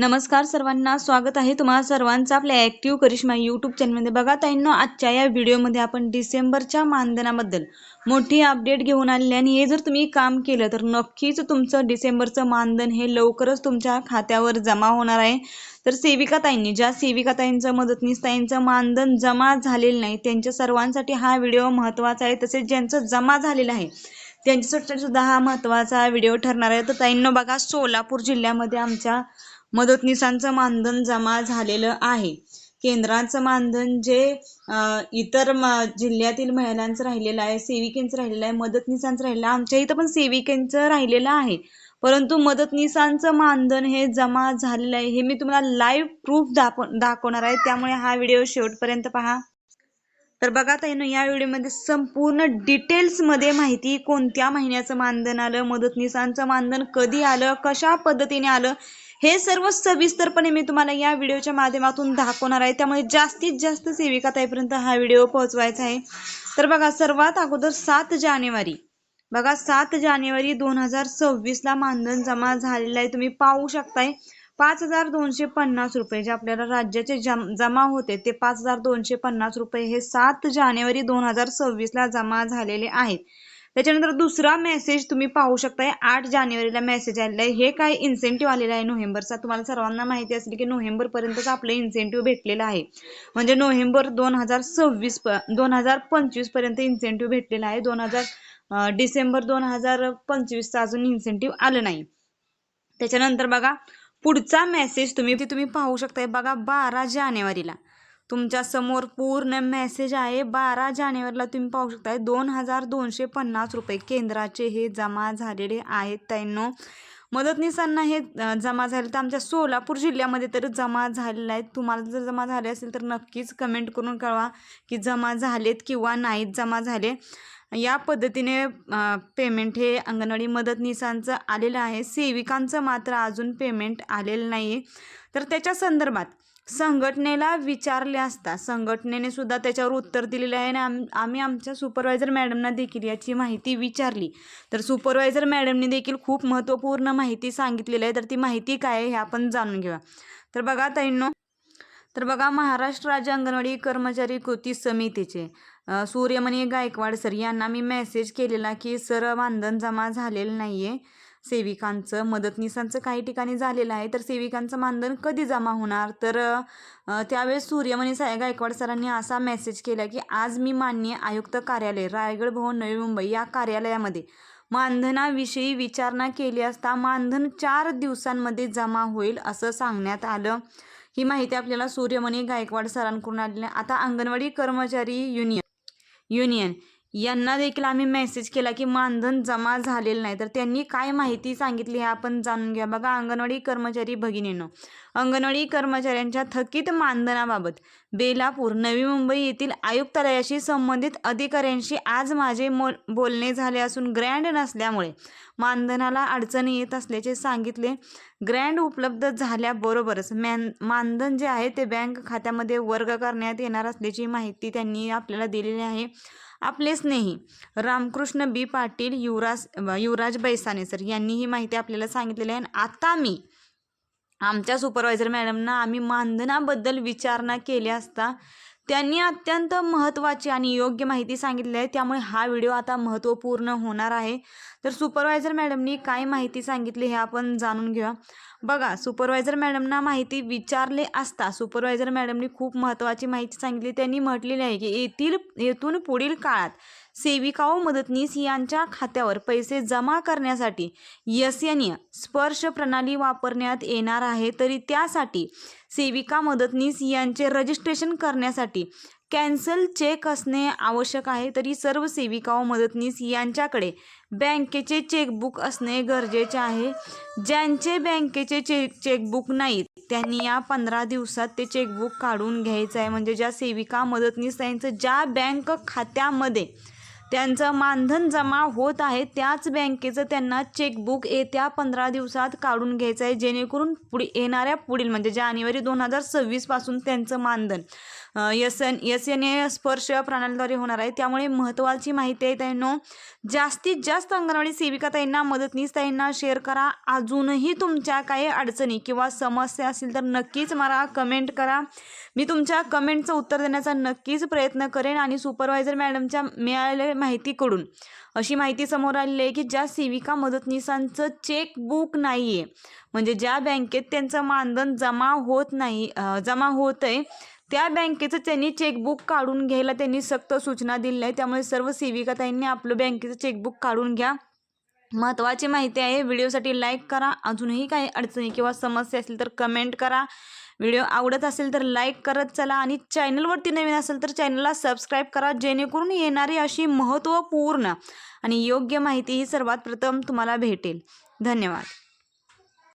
नमस्कार सर्वांना स्वागत आहे तुम्हाला सर्वांचा आपल्या ॲक्टिव्ह करिश्मा यूट्यूब चॅनलमध्ये बघा ताईंनो आजच्या या व्हिडिओमध्ये आपण डिसेंबरच्या मानधनाबद्दल मोठी अपडेट घेऊन आलेली आणि हे जर तुम्ही काम केलं तर नक्कीच तुमचं डिसेंबरचं मानधन हे लवकरच तुमच्या खात्यावर जमा होणार आहे. तर सेविका ताईंनी ज्या सेविका ताईंचं मदतनीस ताईंचं मानधन जमा झालेलं नाही त्यांच्या सर्वांसाठी हा व्हिडिओ महत्त्वाचा आहे. तसेच ज्यांचं जमा झालेलं आहे त्यांच्यासाठी सुद्धा हा महत्त्वाचा व्हिडिओ ठरणार आहे. तर ताईंनो बघा सोलापूर जिल्ह्यामध्ये आमच्या मदतनीसांचं मानधन जमा झालेलं आहे. केंद्राचं मानधन जे इतर जिल्ह्यातील महिलांचं राहिलेलं आहे सेविकेंचं राहिलेलं आहे मदतनीसांचं राहिलेलं आहे आमच्या इथं पण सेविकेंचं राहिलेलं आहे. परंतु मदतनीसांचं मानधन हे जमा झालेलं आहे हे मी तुम्हाला लाईव्ह प्रूफ दाखव दाखवणार आहे. त्यामुळे हा व्हिडिओ शेवटपर्यंत पहा. तर बघा ताईनो या व्हिडिओमध्ये संपूर्ण डिटेल्समध्ये माहिती कोणत्या महिन्याचं मानधन आलं मदतनीसांचं मानधन कधी आलं कशा पद्धतीने आलं हे सर्व सविस्तरपणे मी तुम्हाला या व्हिडिओच्या माध्यमातून दाखवणार आहे. त्यामुळे जास्तीत जास्त सेविका ताईपर्यंत हा व्हिडिओ पोहोचवायचा आहे. तर बघा सर्वात अगोदर सात जानेवारी. बघा सात जानेवारी दोन हजार सव्वीसला मानधन जमा झालेलं आहे. तुम्ही पाहू शकताय पाच हजार दोनशे पन्नास रुपये जे आपल्याला राज्याचे जमा होते ते पाच हजार दोनशे पन्नास रुपये हे सात जानेवारी दोन हजार सव्वीसला जमा झालेले आहेत. त्याच्यानंतर दुसरा मेसेज तुम्ही पाहू शकताय आठ जानेवारीला मेसेज आलेला आहे. हे काय इन्सेंटिव्ह आलेला आहे नोव्हेंबरचा? तुम्हाला सर्वांना माहिती असेल की नोव्हेंबर पर्यंतच आपलं इन्सेंटिव्ह भेटलेलं आहे. म्हणजे नोव्हेंबर दोन हजार सव्वीस दोन हजार पंचवीसपर्यंत इन्सेंटिव्ह भेटलेला आहे. दोन हजार डिसेंबर दोन हजार पंचवीसचा अजून इन्सेंटिव्ह आलं नाही. त्याच्यानंतर बघा पुढचा मेसेज तुम्ही तुम्ही पाहू शकताय बघा बारा जानेवारीला. तुमच्यासमोर पूर्ण मेसेज आहे. बारा जानेवारीला तुम्ही पाहू शकताय. दोन हजार दोनशे पन्नास रुपये केंद्राचे हे जमा झालेले आहेत त्यांनो मदतनीसांना हे जमा झाले तर आमच्या सोलापूर जिल्ह्यामध्ये तर जमा झालेलं आहे तुम्हाला जर जमा झाले असेल तर नक्कीच कमेंट करून कळवा की जमा झालेत किंवा नाहीत जमा झाले. या पद्धतीने पेमेंट हे अंगणवाडी मदतनीसांचं आलेलं आहे. सेविकांचं मात्र अजून पेमेंट आलेलं नाही आहे तर त्याच्या संदर्भात संघटनेला विचारले असता संघटनेने सुद्धा त्याच्यावर उत्तर दिलेलं आहे आणि आम आम्ही आमच्या सुपरवायझर मॅडमना देखील याची माहिती विचारली. तर सुपरवायझर मॅडमने देखील खूप महत्त्वपूर्ण माहिती सांगितलेली आहे. तर ती माहिती काय आहे हे आपण जाणून घेऊया. तर बघा ताईंनो तर बघा महाराष्ट्र राज्य अंगणवाडी कर्मचारी कृती समितीचे सूर्यमणी गायकवाड सर यांना मी मेसेज केलेला की सर मानधन जमा झालेलं नाही आहे सेविकांचं मदतनीसांचं काही ठिकाणी झालेलं आहे. तर सेविकांचं मानधन कधी जमा होणार? तर त्यावेळेस सूर्यमणी साय गायकवाड सरांनी असा मेसेज केला की आज मी माननीय आयुक्त कार्यालय रायगड भवन नवी मुंबई या कार्यालयामध्ये मानधनाविषयी विचारणा केली असता मानधन चार दिवसांमध्ये जमा होईल असं सांगण्यात आलं. ही माहिती आपल्याला सूर्यमणी गायकवाड सरांकडून आलेली आहे. आता अंगणवाडी कर्मचारी युनियन युनियन यांना देखील आम्ही मेसेज केला की मानधन जमा झालेलं नाही. तर त्यांनी काय माहिती सांगितली हे आपण जाणून घ्या. बघा अंगणवाडी कर्मचारी भगिनीनो अंगणवाडी कर्मचाऱ्यांच्या थकीत मानधनाबाबत बेलापूर नवी मुंबई येथील आयुक्तालयाशी संबंधित अधिकाऱ्यांशी आज माझे मो बोलणे झाले असून ग्रँड नसल्यामुळे मानधनाला अडचणी येत असल्याचे सांगितले. ग्रँड उपलब्ध झाल्याबरोबरच मॅन मानधन जे आहे ते बँक खात्यामध्ये वर्ग करण्यात येणार असल्याची माहिती त्यांनी आपल्याला दिलेली आहे. आपले स्नेही रामकृष्ण बी. पाटील युवराज युवराज बैसाने सर यांनी ही माहिती आपल्याला सांगितलेली आहे. आणि आता मी आमच्या सुपरवायझर मॅडमना आम्ही मानधनाबद्दल विचारणा केली असता त्यांनी अत्यंत महत्त्वाची आणि योग्य माहिती सांगितली आहे. त्यामुळे हा व्हिडिओ आता महत्त्वपूर्ण होणार आहे. तर सुपरवायझर मॅडमनी काय माहिती सांगितली हे आपण जाणून घेऊया. बघा सुपरवायझर मॅडमना माहिती विचारले असता सुपरवायझर मॅडमनी खूप महत्त्वाची माहिती सांगितली. त्यांनी म्हटलेली आहे की येथील येथून पुढील काळात सेविका व मदतनीस यांच्या खात्यावर पैसे जमा करण्यासाठी यशनीय स्पर्श प्रणाली वापरण्यात येणार आहे. तरी त्यासाठी सेविका मदतनीस यांचे रजिस्ट्रेशन करण्यासाठी कॅन्सल चेक असणे आवश्यक आहे तरी सर्व सेविका व मदतनीस यांच्याकडे बँकेचे चेकबुक असणे गरजेचे आहे. ज्यांचे बँकेचे चे चेकबुक नाहीत त्यांनी या पंधरा दिवसात ते चेकबुक काढून घ्यायचं आहे. म्हणजे ज्या सेविका मदतनीस त्यांचं ज्या बँक खात्यामध्ये त्यांचं मानधन जमा होत आहे त्याच बँकेचं त्यांना चेकबुक येत्या पंधरा दिवसात काढून घ्यायचं आहे जेणेकरून पुढे येणाऱ्या पुढील म्हणजे जानेवारी दोन हजार सव्वीसपासून त्यांचं मानधन S N S N A Sparsh प्रणालीद्वारे होणार आहे. त्यामुळे महत्त्वाची माहिती आहे त्यांनो जास्तीत जास्त अंगणवाडी सेविका ताईंना मदतनीस ताईंना शेअर करा. अजूनही तुमच्या काही अडचणी किंवा समस्या असतील तर नक्कीच मला कमेंट करा. मी तुमच्या कमेंटचं उत्तर देण्याचा नक्कीच प्रयत्न करेन आणि सुपरवायझर मॅडमच्या मिळालेल्या माहितीकडून. अशी माहिती समोर आलेली आहे की ज्या सेविका मदतनीसांचं चेकबुक नाही आहे म्हणजे ज्या बँकेत त्यांचं मानधन जमा होत नाही जमा होत आहे त्या बँकेचं त्यांनी चेकबुक काढून घ्यायला त्यांनी सक्त सूचना दिल्या आहे त्यामुळे सर्व सेविका ताईंनी आपलं बँकेचं चेकबुक काढून घ्या. महत्त्वाची माहिती आहे व्हिडिओसाठी लाईक करा. अजूनही काही अडचणी किंवा समस्या असतील तर कमेंट करा. व्हिडिओ आवडत असेल तर लाईक करत चला आणि चॅनलवरती नवीन असेल तर चॅनलला सबस्क्राईब करा जेणेकरून येणारी अशी महत्त्वपूर्ण आणि योग्य माहिती ही सर्वात प्रथम तुम्हाला भेटेल. धन्यवाद.